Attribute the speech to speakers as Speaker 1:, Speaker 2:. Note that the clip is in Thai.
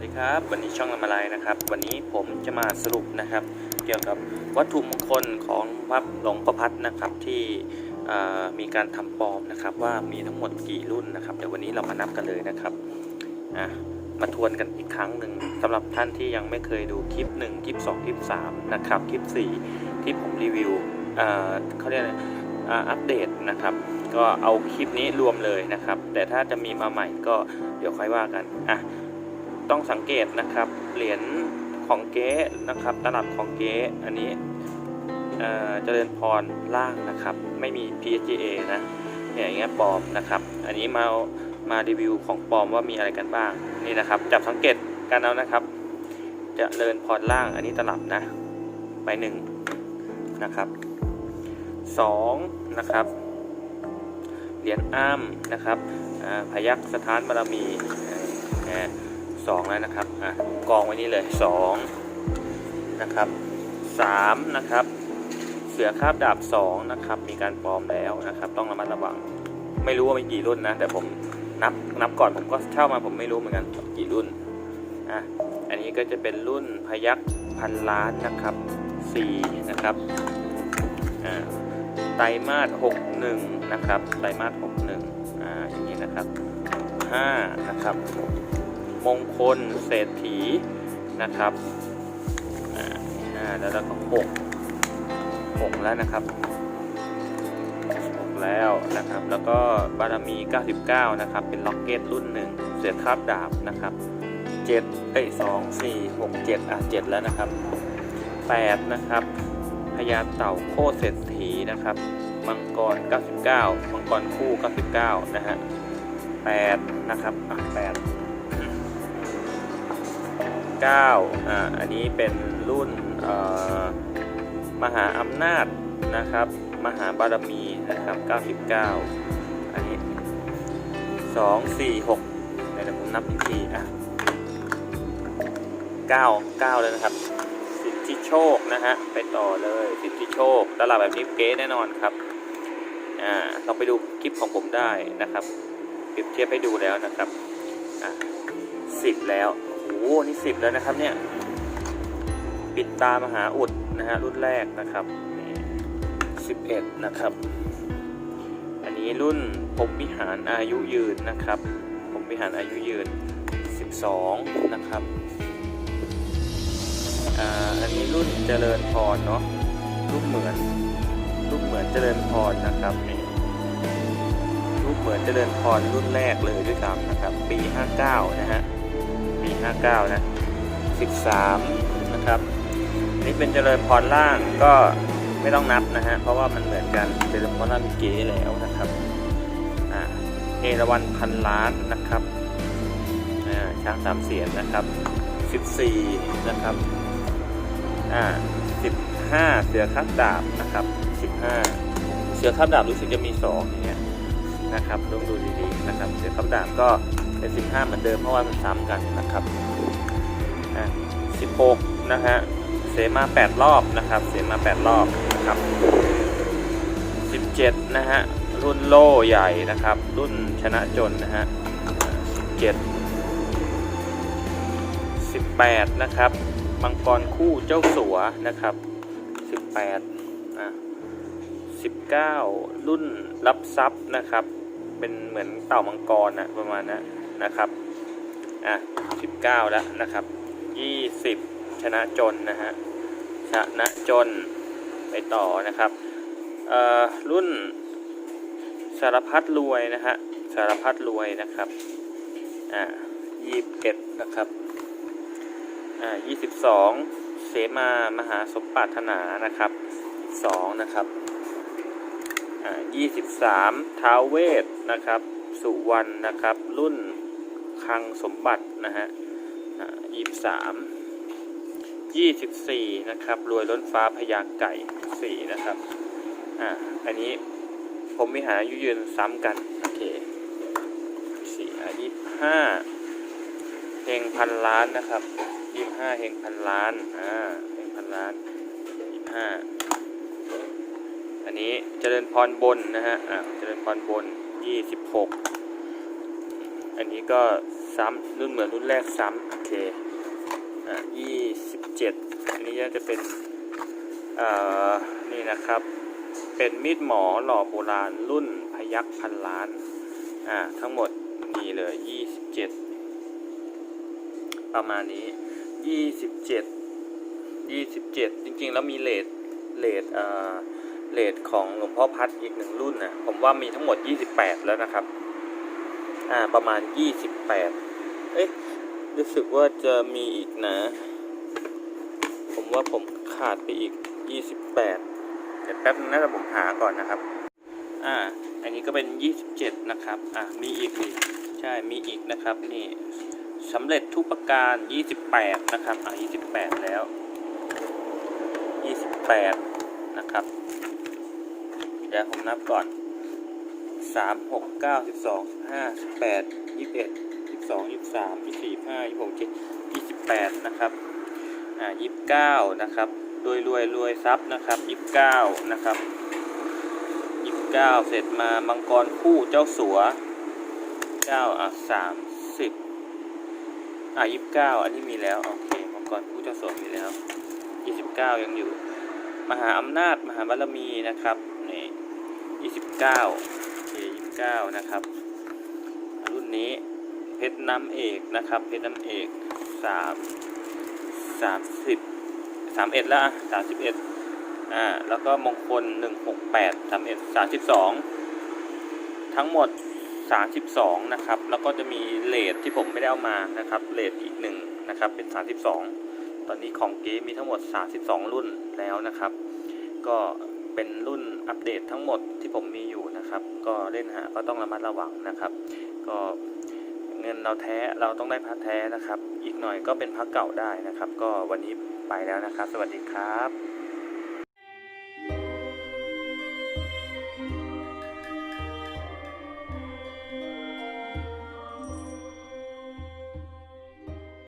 Speaker 1: สดีครับ วันนี้ช่องนำอะไรนะครับ วันนี้ผมจะมาสรุปนะครับ เกี่ยวกับวัตถุมงคลของพระหลวงประพัดนะครับที่มีการทำปลอมนะครับ ว่ามีทั้งหมดกี่รุ่นนะครับเดี๋ยววันนี้เรามานับกันเลยนะครับมาทวนกันอีกครั้งหนึ่งสำหรับท่านที่ยังไม่เคยดูคลิป 1 คลิป 2 คลิป 3 นะครับคลิป 4 ที่ผมรีวิวเขาเรียกอะไรอัปเดตนะครับ ก็เอาคลิปนี้รวมเลยนะครับ แต่ถ้าจะมีมาใหม่ก็เดี๋ยวค่อยว่ากันอะ ต้องสังเกตนะครับ เหรียญของเก๊นะครับ ตลับของเก๊อันนี้เอ่อเจริญพรล่างนะครับ ไม่มี PSGA นะเนี่ยอย่างเงี้ยปลอมนะครับ อันนี้มามารีวิวของปลอมว่ามีอะไรกันบ้างนี่นะครับ จับสังเกตกันเอานะครับ จะเจริญพรล่างอันนี้ตลับนะไปหนึ่งนะครับสองนะครับเหรียญอ้ามนะครับอ่าพยักสถานบารมี อ่าสองแล้วนะครับอะกองไว้นี่เลยสองนะครับสามนะครับ เสือคาบดาบสองนะครับ มีการปลอมแล้วนะครับ ต้องระมัดระวัง ไม่รู้ว่ามีกี่รุ่นนะ แต่ผมนับนับก่อนผมก็เช่ามาผมไม่รู้เหมือนกันกี่รุ่นอะอันนี้ก็จะเป็นรุ่นพยักพันล้านนะครับสี่นะครับอ่าไตรมาสหกหนึ่งนะครับไตรมาสหกหนึ่งอ่าอย่างนี้นะครับห้านะครับ มงคลเศรษฐีนะครับอ่าแล้วเราก็หกหกแล้วนะครับหกแล้วนะครับ แล้วก็บารมี 99 นะครับ เป็นล็อกเก็ตรุ่นหนึ่งเสือคาบดาบนะครับ7เอ้ย2 4 6 7อะ7แล้วนะครับ 8 นะครับพญาเต่าโคตรเศรษฐีนะครับ มังกร 99 มังกรคู่ 99 นะฮะ8นะครับอะ8 9อ่าอันนี้เป็นรุ่นมหาอำนาจนะครับ มหาบารมีนะครับ 99 อันนี้ 2 4 6เดี๋ยวผมนับอีกทีอะ9 9แล้วนะครับ สิทธิโชคนะฮะ ไปต่อเลย สิทธิโชค ตลาดแบบนี้เก๊แน่นอนครับ อ่าลองไปดูคลิปของผมได้นะครับ เปรียบเทียบให้ดูแล้วนะครับ อะสิบแล้ว นี่สิบแล้วนะครับเนี่ย ปิดตามหาอุดนะฮะรุ่นแรกนะครับนี่สิบเอ็ดนะครับ อันนี้รุ่นผมวิหารอายุยืนนะครับ ผมวิหารอายุยืน12นะครับอันนี้รุ่นเจริญพรเนาะรูปเหมือนรูปเหมือนเจริญพรนะครับนี่รูปเหมือนเจริญพรรุ่นแรกเลยด้วยซ้ำนะครับ ปี 59 นะฮะ 59 นะ 13 นะครับนี่เป็นเจริญพรล่างก็ไม่ต้องนับนะฮะ เพราะว่ามันเหมือนกันเจริญพรล่างเก๋แล้วนะครับอ่าเอราวันพันล้านนะครับอ่าช้างสามเสียนนะครับ 14 นะครับอ่า15 เสือข้างดาบนะครับ 15 เสือข้างดาบรู้สึกจะมี2อย่างเงี้ยนะครับต้องดูดีๆนะครับ เสือข้างดาบก็ เป็น 15 เหมือนเดิมเพราะว่ามันซ้ำกันนะครับอ่า16 นะฮะ เสมา 8 รอบนะครับ เสมา 8 รอบนะครับ 17 นะฮะ รุ่นโล่ใหญ่นะครับ รุ่นชนะจนนะฮะ 17 18 นะครับมังกรคู่เจ้าสัวนะครับ 18อะ19 รุ่นรับทรัพย์นะครับ เป็นเหมือนเต่ามังกรนะประมาณนั้น นะครับอะ19แล้วนะครับ20ชนะจนนะฮะชนะจนไปต่อนะครับเอ่อรุ่นสารพัดรวยนะฮะสารพัดรวยนะครับอ่า21นะครับอ่า22เสมามหาสมปรารถนานะครับ2นะครับอ่า23ท้าวเวทนะครับ สุวรรณนะครับ รุ่น คลังสมบัตินะฮะอ่า23 24นะครับ รวยล้นฟ้าพญาไก่4นะครับ อ่า อันนี้ผมวิหายุยืนซ้ำกัน โอเค4อ่า25เฮงพันล้านนะครับ25เฮงพันล้าน อ่า เฮงพันล้าน25อันนี้เจริญพรบนนะฮะ อ่า เจริญพรบน26 อันนี้ก็ซ้ำรุ่นเหมือนรุ่นแรกซ้ำโอเคอ่ายี่สิบเจ็ดอันนี้จะเป็นอ่านี่นะครับ เป็นมีดหมอหล่อโบราณรุ่นพยักพันล้านอ่าทั้งหมดนี่เลยยี่สิบเจ็ดประมาณนี้ยี่สิบเจ็ดยี่สิบเจ็ดจริงๆ แล้วมีเลทเลทอ่าเลทของหลวงพ่อพัดอีกหนึ่งรุ่นนะผมว่ามีทั้งหมด28แล้วนะครับ อ่าประมาณ 28 เอ๊ะรู้สึกว่าจะมีอีกนะ ผมว่าผมขาดไปอีก 28 เดี๋ยวแป๊บนึงนะแต่ผมหาก่อนนะครับ อ่า อันนี้ก็เป็น 27 นะครับ อ่ามีอีกนี่ใช่มีอีกนะครับนี่สำเร็จทุกประการ 28 นะครับ อ่า28 แล้ว 28 นะครับ เดี๋ยวผมนับก่อน สามหกเก้าสิบสองห้าสิบแปดยี่สิบเอ็ดยี่สิบสองยี่สิบสามยี่สิบสี่ห้ายี่สิบหกเจ็ดยี่สิบแปดนะครับอ่ายี่สิบเก้านะครับรวยรวยรวยทรัพย์นะครับยี่สิบเก้านะครับยี่สิบเก้าเสร็จมามังกรคู่เจ้าสัวเก้าอะสามสิบอะยี่สิบเก้าอันนี้มีแล้วโอเคมังกรคู่เจ้าสัวมีแล้วยี่สิบเก้ายังอยู่ มหาอำนาจมหาบารมีนะครับนี่ยี่สิบเก้า เค29นะครับ รุ่นนี้เพชรน้ำเอกนะครับ เพชรน้ำเอก3 30 31แล้วอะ31อ่าแล้วก็มงคล 168 31 32 ทั้งหมด 32 นะครับ แล้วก็จะมีเลทที่ผมไม่ได้เอามานะครับเลทอีกหนึ่งนะครับ เป็น 32 ตอนนี้ของเก๊มีทั้งหมด 32 รุ่นแล้วนะครับ ก็ เป็นรุ่นอัปเดตทั้งหมดที่ผมมีอยู่นะครับ ก็เล่นหาก็ต้องระมัดระวังนะครับ ก็เงินเราแท้เราต้องได้พักแท้นะครับ อีกหน่อยก็เป็นพักเก่าได้นะครับ ก็วันนี้ไปแล้วนะครับ สวัสดีครับ